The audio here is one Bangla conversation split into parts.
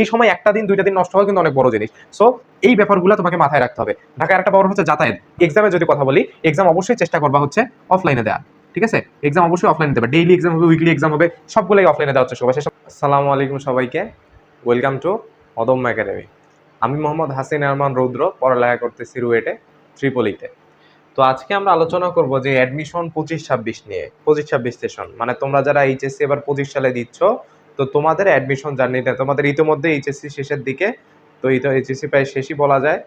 এই সময় একটা দিন, দুইটা দিন নষ্ট হয় কিন্তু অনেক বড় জিনিস। সো এই ব্যাপারগুলো তোমাকে মাথায় রাখতে হবে। ঢাকার একটা বড় হচ্ছে যাতায়াত। এক্সামে যদি কথা বলি এক্সাম অবশ্যই চেষ্টা করবা হচ্ছে অফলাইনে দেওয়া ঠিক আছে? এক্সাম অবশ্যই অফলাইনে দেবে। ডেইলি এক্সাম হবে উইকলি এক্সাম হবে, সবগুলোই অফলাইনে দেওয়া চেষ্টা করবে। সেসব আসসালামু আলাইকুম সবাইকে। ওয়েলকাম টু অদম্য একাডেমি আমি মোহাম্মদ হাসিন আরমান রৌদ্র, পড়ালেখা করতেছি রুয়েটে, ত্রিপলিতে। তো আজকে আমরা আলোচনা করব যে অ্যাডমিশন পঁচিশ ছাব্বিশ নিয়ে, পঁচিশ ছাব্বিশ সেশন মানে তোমরা যারা এইচএসসি এবার পঁচিশ সালে দিচ্ছ তো তোমাদের অ্যাডমিশন জার্নিটা তোমাদের ইতিমধ্যে এইচএসসি শেষের দিকে, তো এই তো এইচএসসি প্রায় শেষই বলা যায়।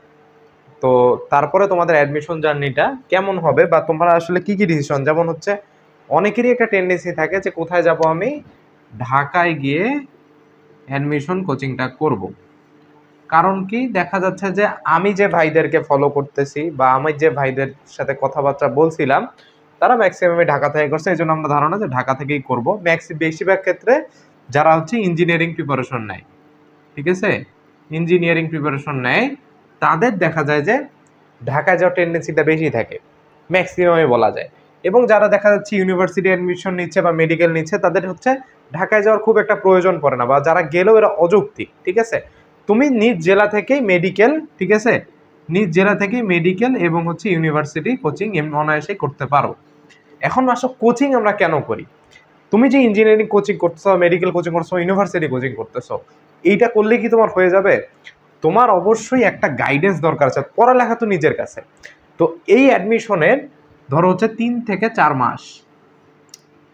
তো তারপরে তোমাদের অ্যাডমিশন জার্নিটা কেমন হবে বা তোমরা আসলে কি কি ডিসিশন যেমন হচ্ছে, অনেকেরই একটা টেন্ডেন্সি থাকে যে কোথায় যাব আমি? ঢাকায় গিয়ে অ্যাডমিশন কোচিংটা করব। কারণ কি? দেখা যাচ্ছে যে আমি যে ভাইদেরকে ফলো করতেছি বা আমি যে ভাইদের সাথে কথাবার্তা বলছিলাম, তারা ম্যাক্সিমামই ঢাকা থেকে করছে। এই জন্য আমরা ধারণা যে ঢাকা থেকেই করব। ম্যাক্সি বেশিরভাগ ক্ষেত্রে যারা হচ্ছে ইঞ্জিনিয়ারিং প্রিপারেশন নেয়, ঠিক আছে? ইঞ্জিনিয়ারিং প্রিপারেশন নেয়, তাদের দেখা যায় যে ঢাকায় যাওয়ার টেন্ডেন্সিটা বেশি থাকে ম্যাক্সিমামে বলা যায়। এবং যারা দেখা যাচ্ছে ইউনিভার্সিটি অ্যাডমিশন নিচ্ছে বা মেডিকেল নিচ্ছে, তাদের হচ্ছে ঢাকায় যাওয়ার খুব একটা প্রয়োজন পড়ে না বা যারা গেলেও এরা অযৌক্তিক, ঠিক আছে? তুমি নিজ জেলা থেকেই মেডিকেল ঠিক আছে? নিজ জেলা থেকেই মেডিকেল এবং হচ্ছে ইউনিভার্সিটি কোচিং অনায়াসেই করতে পারো। এখন আসো কোচিং আমরা কেন করি? তুমি যে ইঞ্জিনিয়ারিং কোচিং করতেছো মেডিকেল কোচিং করছ ইউনিভার্সিটি কোচিং করতেছো, এইটা করলে কি তোমার হয়ে যাবে? তোমার অবশ্যই একটা গাইডেন্স দরকার আছে, পড়ালেখা তো নিজের কাছে। তো এই অ্যাডমিশনের ধরো হচ্ছে তিন থেকে চার মাস।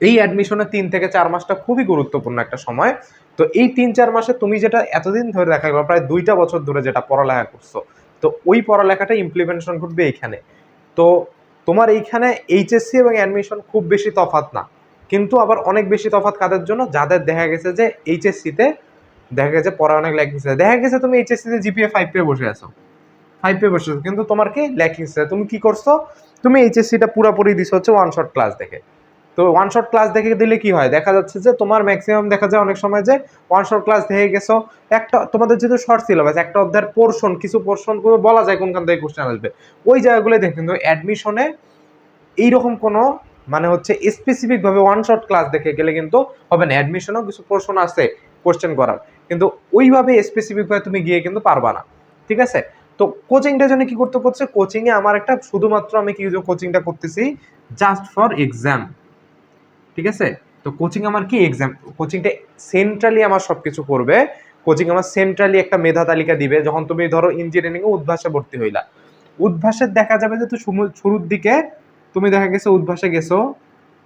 এই অ্যাডমিশনের তিন থেকে চার মাসটা খুবই গুরুত্বপূর্ণ একটা সময়। তো এই তিন চার মাসে তুমি যেটা এতদিন ধরে দেখা গেল, প্রায় দুইটা বছর ধরে যেটা পড়ালেখা করছ, তো ওই পড়ালেখাটা ইমপ্লিমেন্টেশন ঘটবে এইখানে। তো তোমার এইখানে এইচএসসি এবং অ্যাডমিশন খুব বেশি তফাৎ না। কিন্তু আবার অনেক বেশি তফাৎ কাদের জন্য? যাদের দেখা গেছে যে এইচএসসিতে দেখা গেছে পড়া অনেক ল্যাকিংস দেখা গেছে তুমি এইচএসসিতে জিপিএ ফাইভ পেয়ে বসে আছো। ফাইভ পেয়ে বসে আছো। কিন্তু তোমার কি ল্যাকিংস তুমি কি করছ? তুমি এইচএসসিটা পুরোপুরি দিছো হচ্ছে ওয়ান শট ক্লাস দেখে। তো ওয়ান শট ক্লাস দেখে দিলে কি হয়? দেখা যাচ্ছে যে তোমার ম্যাক্সিমাম দেখা যায় অনেক সময় যে ওয়ান শট ক্লাস দেখে গেছো, একটা তোমাদের যেহেতু শর্ট সিলেবাস একটা অধ্যায়ের পোর্শন কিছু পোর্শন বলা যায় কোনখান থেকে কোশ্চেন আসবে। ওই জায়গাগুলো দেখে কিন্তু অ্যাডমিশনে এইরকম কোনো মানে হচ্ছে স্পেসিফিকভাবে ওয়ান শট ক্লাস দেখে গেলে কিন্তু হবে না। অ্যাডমিশনেও কিছু প্রশ্ন আছে কোশ্চেন করার। কিন্তু ওইভাবে স্পেসিফিকভাবে তুমি গিয়ে কিন্তু পারবা না। ঠিক আছে? তো কোচিংটা জন্য কি করতে করছে কোচিংয়ে আমার একটা শুধুমাত্র আমি কি কোচিংটা করতেছি জাস্ট ফর এক্সাম ঠিক আছে? তো কোচিং আমার কি এক্সাম কোচিংটা সেন্ট্রালি আমার সব কিছু করবে। কোচিং আমার সেন্ট্রালি একটা মেধা তালিকা দিবে। যখন তুমি ধরো ইঞ্জিনিয়ারিং এ উদ্ভাসে ভর্তি হইলা। উদ্ভাসের দেখা যাবে যে শুরু- শুরুর দিকে তুমি দেখা গেছে উদ্ভাসে গেছো।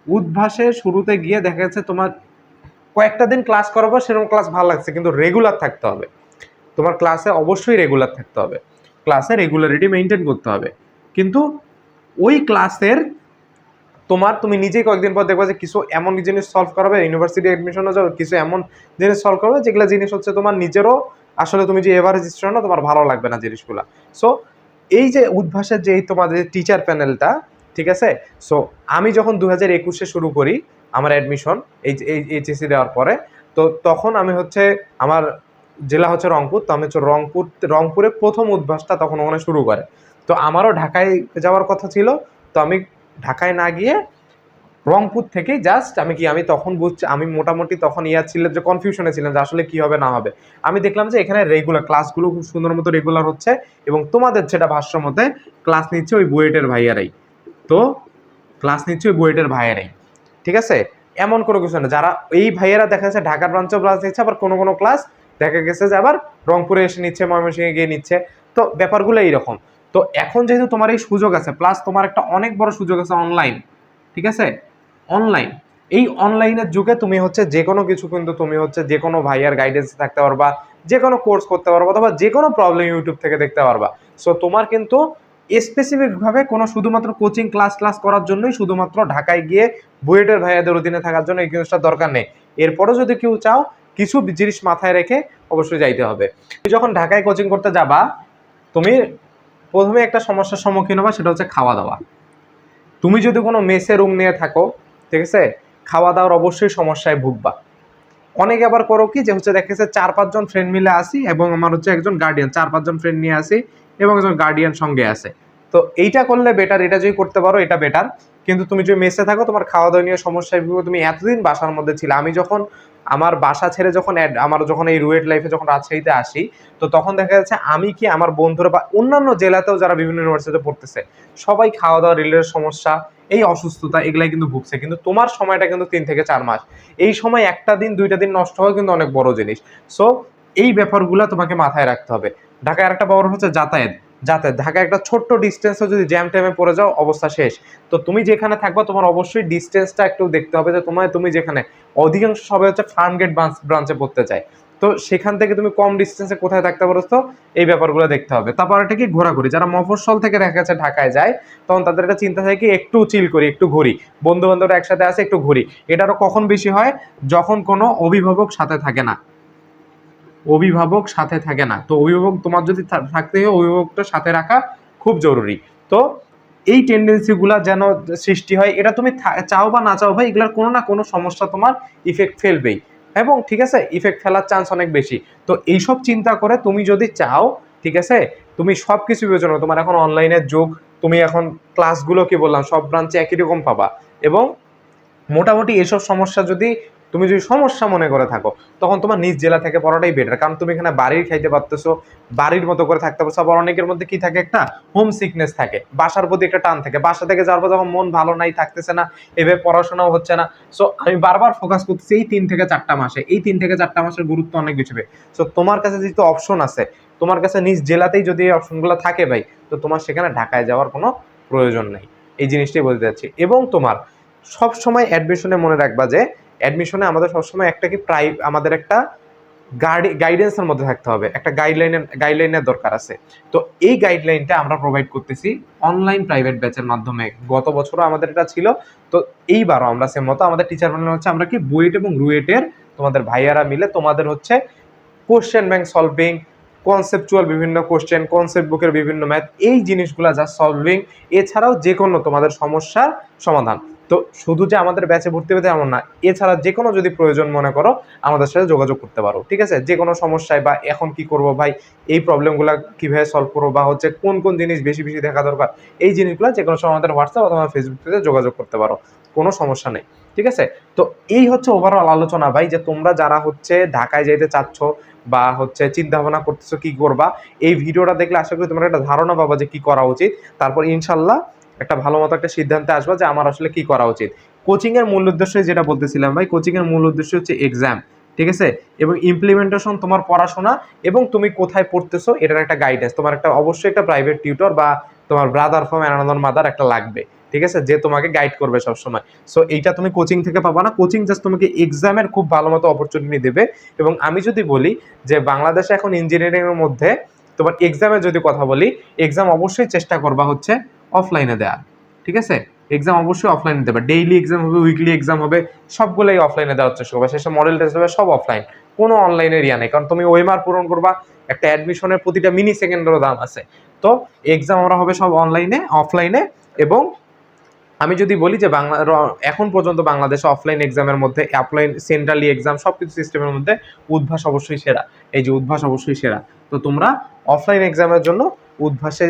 উদ্ভাসে শুরুতে গিয়ে দেখা যাচ্ছে তোমার কয়েকটা দিন ক্লাস করাবো, সেরকম ক্লাস ভালো লাগছে, কিন্তু রেগুলার থাকতে হবে। তোমার ক্লাসে অবশ্যই রেগুলার থাকতে হবে। ক্লাসে রেগুলারিটি মেনটেন করতে হবে। কিন্তু ওই ক্লাসের তোমার, তুমি নিজেই কয়েকদিন পর দেখবে যে কিছু এমন জিনিস সলভ করাবে ইউনিভার্সিটি অ্যাডমিশনও যাবে, কিছু এমন জিনিস সলভ করবে, যেগুলো জিনিস হচ্ছে তোমার নিজেরও, আসলে তুমি যে এভারেজ স্টুডেন্ট তোমার ভালো লাগবে না জিনিসগুলো। সো এই যে উদ্ভাসের যে এই তোমাদের টিচার প্যানেলটা ঠিক আছে? সো আমি যখন দু হাজার একুশে শুরু করি আমার অ্যাডমিশন এই এইচএসসি দেওয়ার পরে, তো তখন আমি হচ্ছে আমার জেলা হচ্ছে রংপুর, তো আমি হচ্ছে রংপুর, রংপুরে প্রথম উদ্ভাসটা তখন ওখানে শুরু করে। তো আমারও ঢাকায় যাওয়ার কথা ছিল, তো আমি ঢাকায় না গিয়ে রংপুর থেকেই জাস্ট আমি কি, আমি তখন বুঝছি আমি মোটামুটি তখন ইয়ার ছিল যে কনফিউশনে ছিলাম যে, আসলে কী হবে, না হবে। আমি দেখলাম যে, এখানে রেগুলার ক্লাসগুলো খুব সুন্দর মতো রেগুলার হচ্ছে এবং তোমাদের যেটা ভাষ্য মতে ক্লাস নিচ্ছে ওই বুয়েটের ভাইয়ারাই। তো ক্লাস নিচ্ছে ওই বুয়েটের ভাইয়েরাই। ঠিক আছে? এমন কোনো কিছু না। যারা এই ভাইয়েরা দেখা যাচ্ছে ঢাকার ব্রাঞ্চেও ক্লাস নিচ্ছে, আবার কোনো কোনো ক্লাস দেখা গেছে যে আবার রংপুরে এসে নিচ্ছে, ময়মনসিংহে গিয়ে নিচ্ছে। তো ব্যাপারগুলো এইরকম। তো এখন যেহেতু তোমার এই সুযোগ আছে প্লাস তোমার একটা অনেক বড় সুযোগ আছে অনলাইন ঠিক আছে? অনলাইন এই অনলাইনের যুগে তুমি হচ্ছে যে কোনো কিছু কিন্তু তুমি হচ্ছে যে কোনো ভাইয়ার গাইডেন্সে থাকতে পারবা, যে কোনো কোর্স করতে পারবা, অথবা যে কোনো প্রবলেম ইউটিউব থেকে দেখতে পারবা। সো তোমার কিন্তু স্পেসিফিকভাবে কোনো শুধুমাত্র কোচিং ক্লাস ক্লাস করার জন্যই শুধুমাত্র ঢাকায় গিয়ে বুয়েটের ভাইয়াদের অধীনে থাকার জন্য এই জিনিসটা দরকার নেই। এরপরও যদি কেউ চাও, কিছু জিনিস মাথায় রেখে অবশ্যই যাইতে হবে। তুমি যখন ঢাকায় কোচিং করতে যাবা, তুমি প্রথমে একটা সমস্যার সম্মুখীন হবা, সেটা হচ্ছে খাওয়া দাওয়া তুমি যদি কোনো মেসে রুম নিয়ে থাকো, ঠিক আছে? খাওয়া দাওয়ার অবশ্যই সমস্যায় ভুগবা। অনেকে আবার করো কি যে হচ্ছে, দেখেছে চার পাঁচজন ফ্রেন্ড মিলে আসি এবং আমার হচ্ছে একজন গার্ডিয়ান চার পাঁচজন ফ্রেন্ড নিয়ে আসি এবং একজন গার্ডিয়ান সঙ্গে আছে। তো এইটা করলে বেটার এটা যদি করতে পারো, এটা বেটার কিন্তু তুমি যদি মেসে থাকো, তোমার খাওয়া দাওয়া নিয়ে সমস্যা ভেবে তুমি এতদিন বাসার মধ্যে ছিলে। আমি যখন আমার বাসা ছেড়ে যখন আমার যখন এই রুয়েট লাইফে যখন রাজশাহীতে আসি, তো তখন দেখা যাচ্ছে আমি কি আমার বন্ধুরা বা অন্যান্য জেলাতেও যারা বিভিন্ন ইউনিভার্সিটিতে পড়তেছে, সবাই খাওয়া দাওয়া রিলেটেড সমস্যা, এই অসুস্থতা, এগুলাই কিন্তু ভুগছে। কিন্তু তোমার সময়টা কিন্তু তিন থেকে চার মাস। এই সময় একটা দিন, দুইটা দিন নষ্ট হওয়া কিন্তু অনেক বড় জিনিস। সো এই ব্যাপারগুলো তোমাকে মাথায় রাখতে হবে। ঢাকায় একটা বড় হচ্ছে যাতায়াত। যাতায়াত। ঢাকা একটা ছোট্ট ডিস্টেন্সে যদি জ্যাম ট্যামে পড়ে যাও, অবস্থা শেষ। তো তুমি যেখানে থাকবা, তোমার অবশ্যই ডিস্টেন্সটা একটু দেখতে হবে যে তোমার তুমি যেখানে, অধিকাংশ সবাই হচ্ছে ফার্ম গেট ব্রাঞ্চে পড়তে চায়। তো সেখান থেকে তুমি কম ডিস্টেন্সে কোথায় থাকতে পারো তো, এই ব্যাপারগুলো দেখতে হবে। তারপর এটা কি? ঘোরাঘুরি। যারা মফস্বল থেকে দেখা যাচ্ছে ঢাকায় যায়, তখন তাদের একটা চিন্তা থাকে কি? একটু চিল করি, একটু ঘুরি। বন্ধু বান্ধবরা একসাথে আসে, একটু ঘুরি। এটা আরও কখন বেশি হয়? যখন কোনো অভিভাবক সাথে থাকে না। অভিভাবক সাথে থাকে না। তো অভিভাবক তোমার যদি থাকতে হয়, অভিভাবকটা সাথে রাখা খুব জরুরি। তো এই টেন্ডেন্সিগুলা যেন সৃষ্টি হয়, এটা তুমি চাও বা না চাও ভাই, এগুলার কোনো না কোনো সমস্যা তোমার ইফেক্ট ফেলবেই। এবং ঠিক আছে ইফেক্ট ফেলার চান্স অনেক বেশি। তো এইসব চিন্তা করে তুমি যদি চাও, ঠিক আছে, তুমি সব কিছু বিবেচনা তোমার এখন অনলাইনের যুগ, তুমি এখন ক্লাসগুলো কি বললাম, সব ব্রাঞ্চে একই রকম পাবা। এবং মোটামুটি এসব সমস্যা যদি তুমি যদি সমস্যা মনে করে থাকো, তখন তোমার নিজ জেলা থেকে পড়াটাই বেটার কারণ তুমি এখানে বাড়ির খাইতে পারতেছো, বাড়ির মতো করে থাকতে পারছ। আবার অনেকের মধ্যে কি থাকে একটা হোম সিকনেস থাকে, বাসার প্রতি একটা টান থাকে। বাসা থেকে যাওয়ার পর যখন মন ভালো নাই, থাকতেছে না, এভাবে পড়াশোনাও হচ্ছে না। সো আমি বারবার ফোকাস করতেছি এই তিন থেকে চারটা মাসে। এই তিন থেকে চারটা মাসের গুরুত্ব অনেক বেশি সো তোমার কাছে যেহেতু অপশন আছে, তোমার কাছে নিজ জেলাতেই যদি এই অপশনগুলো থাকে ভাই, তো তোমার সেখানে ঢাকায় যাওয়ার কোনো প্রয়োজন নেই। এই জিনিসটাই বলতে চাচ্ছি। এবং তোমার সব সময় অ্যাডমিশনে মনে রাখবা যে অ্যাডমিশনে আমাদের সবসময় একটা কি প্রাই আমাদের একটা গাইড গাইডেন্সের মধ্যে থাকতে হবে। একটা গাইডলাইনের গাইডলাইনের দরকার আছে। তো এই গাইডলাইনটা আমরা প্রোভাইড করতেছি অনলাইন প্রাইভেট ব্যাচের মাধ্যমে। গত বছরও আমাদের এটা ছিল। তো এইবারও আমরা সে মতো আমাদের টিচার বানানো হচ্ছে আমরা কি বুয়েট এবং রুয়েটের তোমাদের ভাইয়ারা মিলে তোমাদের হচ্ছে কোশ্চেন ব্যাংক সলভিং কনসেপচুয়াল বিভিন্ন কোশ্চেন কনসেপ্ট বুকের বিভিন্ন ম্যাথ এই জিনিসগুলো যা সলভিং এছাড়াও যে কোনো তোমাদের সমস্যার সমাধান। তো শুধু যে আমাদের ব্যাচে ভর্তি পেতে এমন না, এছাড়া যে কোনো যদি প্রয়োজন মনে করো, আমাদের সাথে যোগাযোগ করতে পারো, ঠিক আছে? যে কোনো সমস্যায় বা এখন কি করব ভাই, এই প্রবলেমগুলো কীভাবে সলভ করব বা হচ্ছে কোন কোন জিনিস বেশি বেশি দেখা দরকার, এই জিনিসগুলো যে কোনো সময় আমাদের হোয়াটসঅ্যাপ অথবা ফেসবুক থেকে যোগাযোগ করতে পারো, কোনো সমস্যা নেই, ঠিক আছে? তো এই হচ্ছে ওভারঅল আলোচনা ভাই, যে তোমরা যারা হচ্ছে ঢাকায় যেতে চাচ্ছ বা হচ্ছে চিন্তা ভাবনা করতেছো কি করবা, এই ভিডিওটা দেখলে আশা করি তোমরা একটা ধারণা পাবা যে কি করা উচিত, তারপর ইনশাল্লাহ একটা ভালো মতো একটা সিদ্ধান্তে আসবা যে আমার আসলে কি করা উচিত। কোচিং এর মূল উদ্দেশ্য যেটা বলতেছিলাম ভাই কোচিং এর মূল উদ্দেশ্য হচ্ছে এক্সাম ঠিক আছে? এবং ইমপ্লিমেন্টেশন তোমার পড়াশোনা এবং তুমি কোথায় পড়তেছো এটার একটা গাইডেন্স তোমার একটা অবশ্যই একটা প্রাইভেট টিউটর বা তোমার ব্রাদার ফ্রম অ্যানাদার মাদার একটা লাগবে, ঠিক আছে? যে তোমাকে গাইড করবে সবসময়। সো এইটা তুমি কোচিং থেকে পাবা না। কোচিং জাস্ট তোমাকে এক্সামের খুব ভালো মতো অপরচুনিটি দেবে। এবং আমি যদি বলি যে বাংলাদেশে এখন ইঞ্জিনিয়ারিং এর মধ্যে তোমার এক্সামের যদি কথা বলি এক্সাম অবশ্যই চেষ্টা করবা হচ্ছে অফলাইনে দেওয়ার ঠিক আছে? এক্সাম অবশ্যই অফলাইনে দেবে। ডেইলি এক্সাম হবে উইকলি এক্সাম হবে, সবগুলোই অফলাইনে দেওয়ার চেষ্টা করবে। শেষে মডেল টেস্ট হবে, সব অফলাইন কোনো অনলাইনের ইয়া নেই। কারণ তুমি ওয়েমার পূরণ করবা, একটা অ্যাডমিশনের প্রতিটা মিনি সেকেন্ডেরও দাম আছে। তো এক্সাম আমরা হবে সব অনলাইনে অফলাইনে এবং আমি যদি বলি যে বাংলা এখন পর্যন্ত বাংলাদেশে অফলাইন এক্সামের মধ্যে অফলাইন সেন্ট্রালি এক্সাম সব কিছু সিস্টেমের মধ্যে উদ্ভাস অবশ্যই সেরা। এই যে উদ্ভাস অবশ্যই সেরা। তো তোমরা অফলাইন এক্সামের জন্য উদ্ভাসে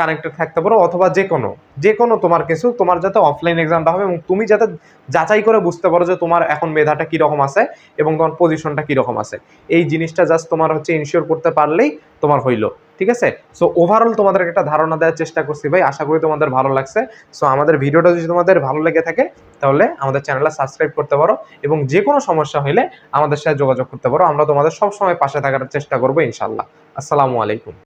কানেক্টেড থাকতে পারো অথবা যে কোনো যে কোনো তোমার কিছু, তোমার যাতে অফলাইন এক্সামটা হবে এবং তুমি যাতে যাচাই করে বুঝতে পারো যে তোমার এখন মেধাটা কীরকম আছে এবং তোমার পজিশনটা কীরকম আছে। এই জিনিসটা জাস্ট তোমার হচ্ছে ইনশিওর করতে পারলেই তোমার হইল, ঠিক আছে? সো ওভারঅল তোমাদের একটা ধারণা দেওয়ার চেষ্টা করছি ভাই, আশা করি তোমাদের ভালো লাগছে। সো আমাদের ভিডিওটা যদি তোমাদের ভালো লেগে থাকে, তাহলে আমাদের চ্যানেলটা সাবস্ক্রাইব করতে পারো এবং যে কোনো সমস্যা হলে আমাদের সাথে যোগাযোগ করতে পারো। আমরা তোমাদের সবসময় পাশে থাকার চেষ্টা করব ইনশাল্লাহ আসসালামু আলাইকুম।